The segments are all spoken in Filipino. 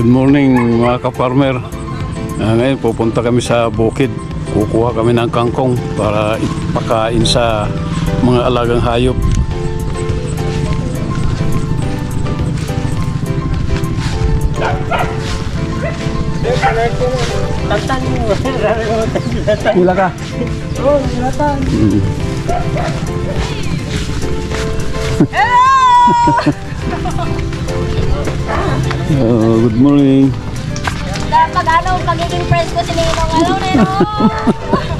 Good morning mga ka-farmer. Ah, ngayon pupunta kami sa bukid. Kukuha kami ng kangkong para ipakain sa mga alagang hayop. Tantan mo. Rarangatan silatan. Hila ka. Oh, good morning. Pag ano, magiging friends ko si Ninong. Hello, Ninong!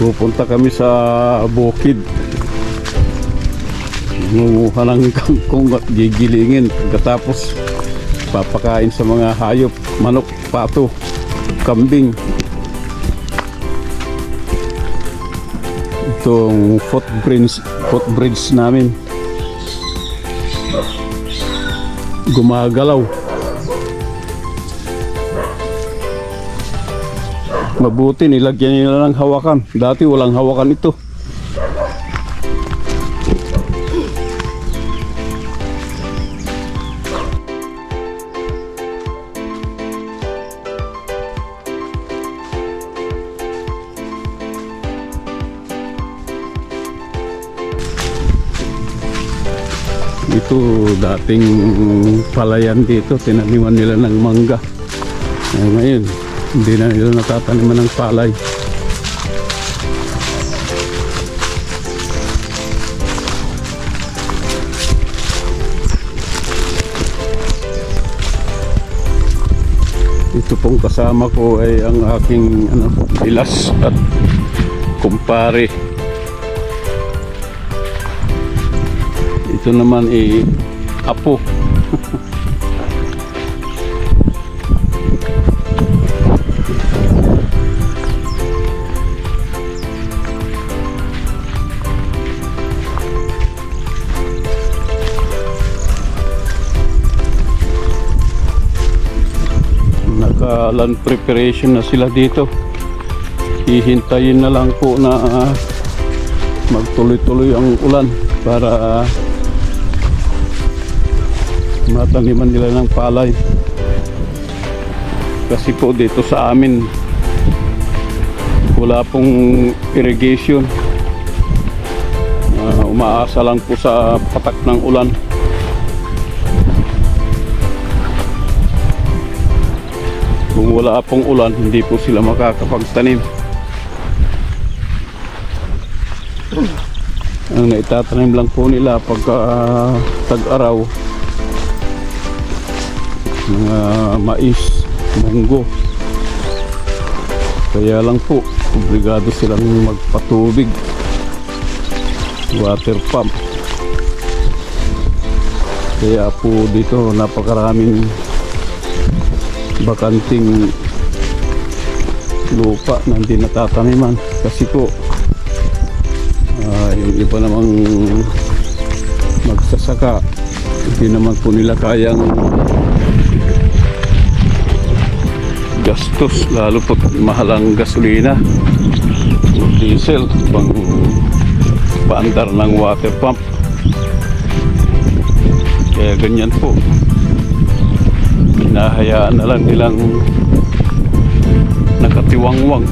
Pupunta kami sa bukid. Nangunguha ng kangkong at gigilingin. Pagkatapos, papakain sa mga hayop, manok, pato, kambing. Itong footbridge, footbridge namin. Gumagalaw. Mabuti nilagyan nila ng hawakan. Dati walang hawakan ito. Ito dating palayan dito, tinaniman nila ng mangga. Eh, ngayon, hindi na nila natataniman ng palay. Ito pong kasama ko ay ang aking ano, ilas at kumpare. Ito naman ay apo. Naka land preparation na sila dito. Hihintayin na lang po na ah, magtuloy-tuloy ang ulan para ah, mataniman nila ng palay. Kasi po dito sa amin wala pong irrigation. Ah, umaasa lang po sa patak ng ulan. Wala pong ulan, hindi po sila makakapagtanim. Ang naitatanim lang po nila pagka ah, tag-araw, mga mais, munggo. Kaya lang po, obligado silang magpatubig. Water pump. Kaya po dito napakaraming bakanting lupa na hindi natataniman. Kasi po ah, yung iba namang magsasaka hindi naman po nila kayang gastos lalo po mahalang gasolina. O diesel pang paandar ng water pump. Kaya ganyan po hinahayaan na lang nilang nakatiwangwang.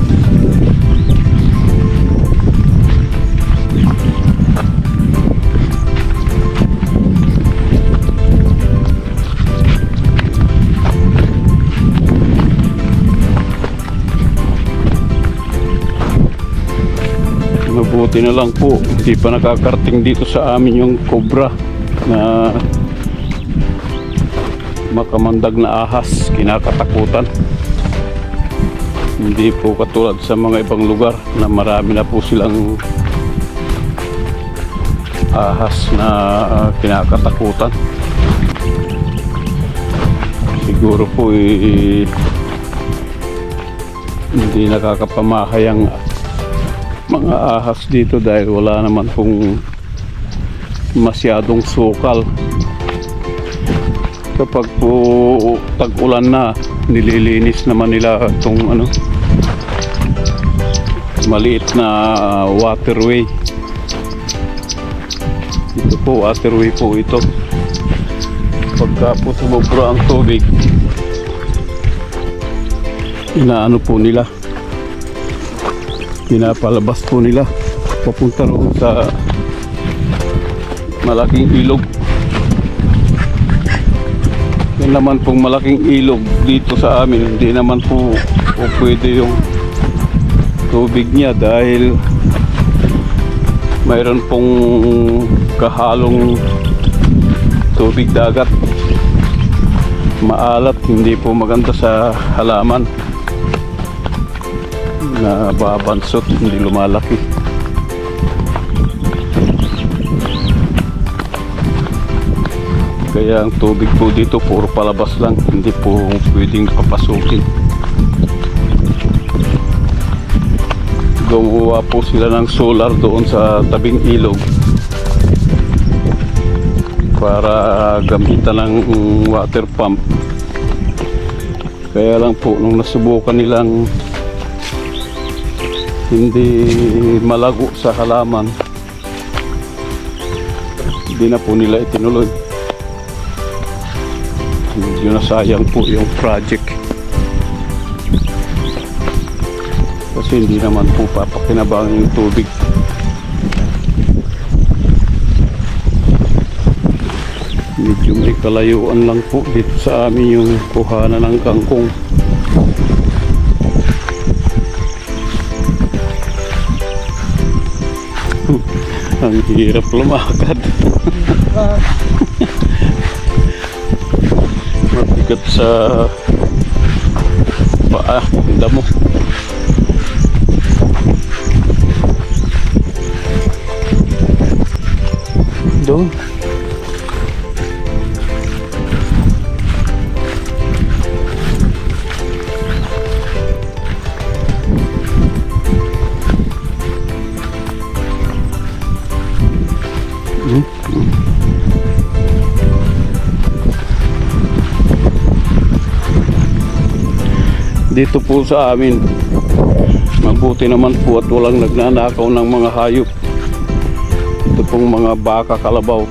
Mabuti na lang po hindi pa nakakarating dito sa amin yung cobra na makamandag na ahas kinakatakutan hindi po katulad sa mga ibang lugar na marami na po silang ahas na ah, kinakatakutan. Siguro po eh, hindi nakakapamahay ang mga ahas dito dahil wala naman pong masyadong sukal. Kapag po tag-ulan na, nililinis naman nila itong ano, maliit na waterway. Ito po, waterway po ito. Pagka po sumobra ang tubig, inaano po nila, pinapalabas po nila papunta roon sa malaking ilog. Naman pong malaking ilog dito sa amin, hindi naman po, po pwede yung tubig niya dahil mayroon pong kahalong tubig dagat. Maalat hindi po maganda sa halaman. Na babansot hindi lumalaki kaya ang tubig po dito puro palabas lang. Hindi po pwedeng papasukin gumawa po sila ng solar doon sa tabing ilog para gamitan ng water pump. Kaya lang po nung nasubukan nilang hindi malago sa halaman hindi na po nila itinuloy medyo nasayang po yung project. Kasi hindi naman po papakinabangan yung tubig. Medyo may kalayuan lang po dito sa amin yung kuhanan ng kangkong. Ang hirap lumakad mabigat sa paa. Damo doon dito po sa amin. Mabuti naman po at walang nagnanakaw ng mga hayop. Ito pong mga baka kalabaw.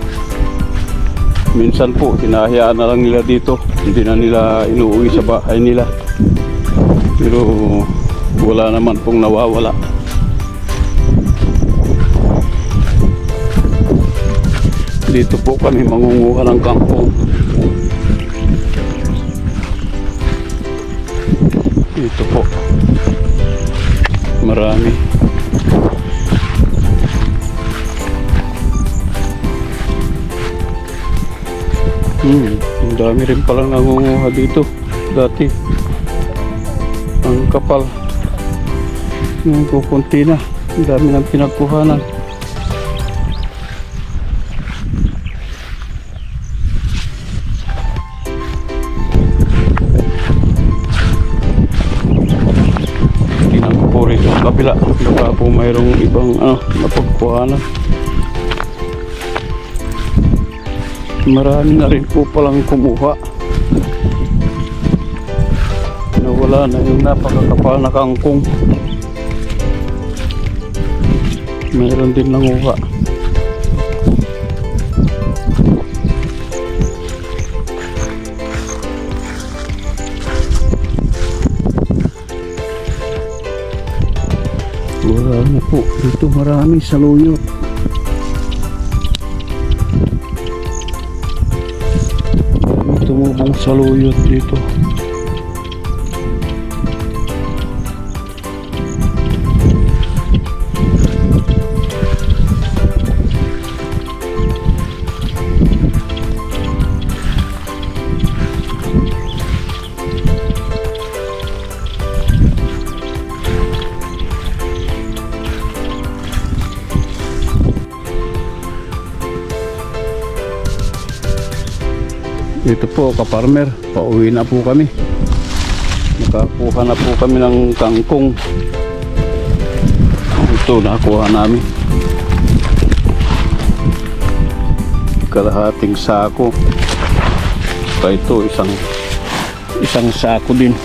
Minsan po hinahayaan na lang nila dito. Hindi na nila inuuwi sa bahay nila. Pero wala naman pong nawawala. Dito po kami mangunguha ng kangkong Ito po. Marami. Hmm, ang dami rin palang nangunguha dito dati. Ang kapal. Ngayon kukunti na. Ang dami ng pinagkuhanan. Napagkuhanan. Marami na rin po palang kumuha. Nawala na yung napakakapal na kangkong. Meron din nanguha. Na po. Dito maraming saluyot. Tumubong saluyot dito. Dito po, kaparmer, pauwi na po kami. Nakakuha na po kami ng kangkong. Ito, nakuha namin. Kalahating sako. Pa ito, isang isang sako din.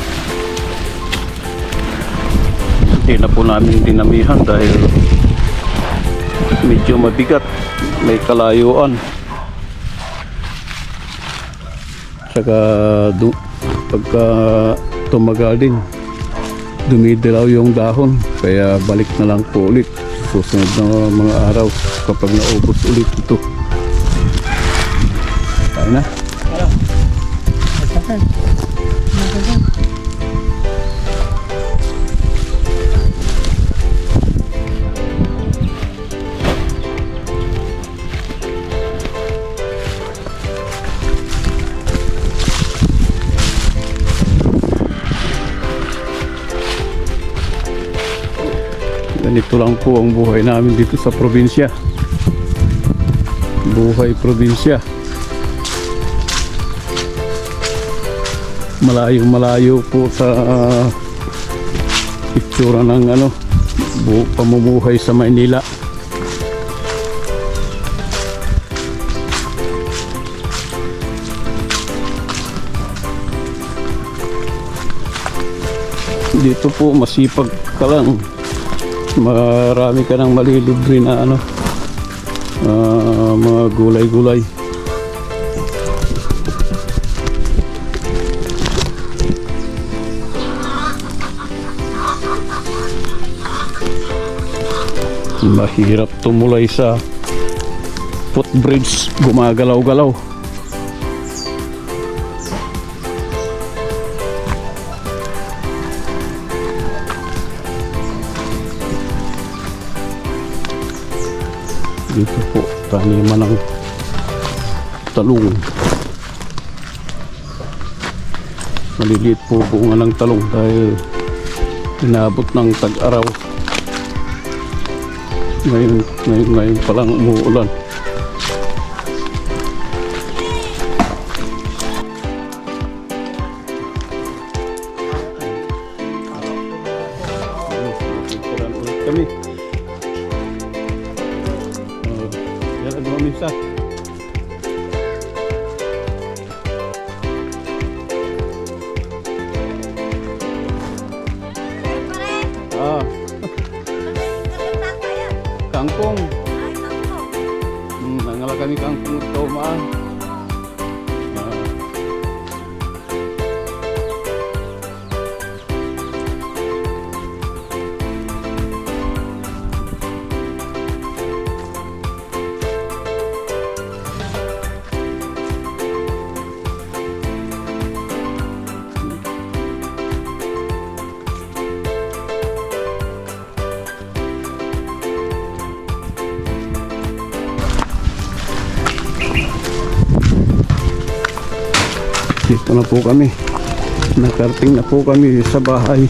Hindi na po namin dinamihan dahil medyo mabigat. May kalayuan. Saka du pagka tumagal din, dumidilaw yung dahon. Kaya balik na lang po ulit. Susunod na mga araw kapag naubos ulit ito. Tayo na. Ganito lang po ang buhay namin dito sa probinsya. Buhay probinsya. Malayo malayo po sa uh, itsura ng ano, bu pamumuhay sa Maynila. Dito po masipag ka lang marami ka nang malilibre na ano ah, mga gulay-gulay. Mahirap tumulay sa footbridge. Gumagalaw-galaw dito po taniman ng talong. Maliliit po bunga ng talong dahil inabot ng tag-araw. Ngayon, ngayon, ngayon pa lang umuulan. Kami misa. Ah, kangkong. Hmm, nangala kami kangkong ito, ma. Dito na po kami. Nakarating na po kami sa bahay.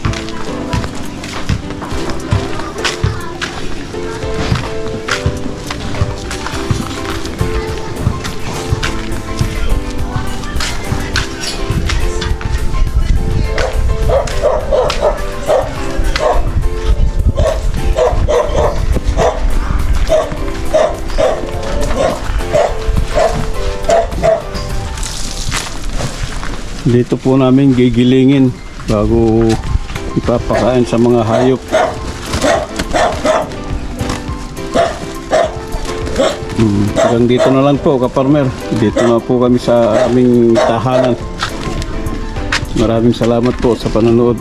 Dito po namin gigilingin bago ipapakain sa mga hayop. Hmm, hanggang dito na lang po, kaparmer. Dito na po kami sa aming tahanan. Maraming salamat po sa panonood.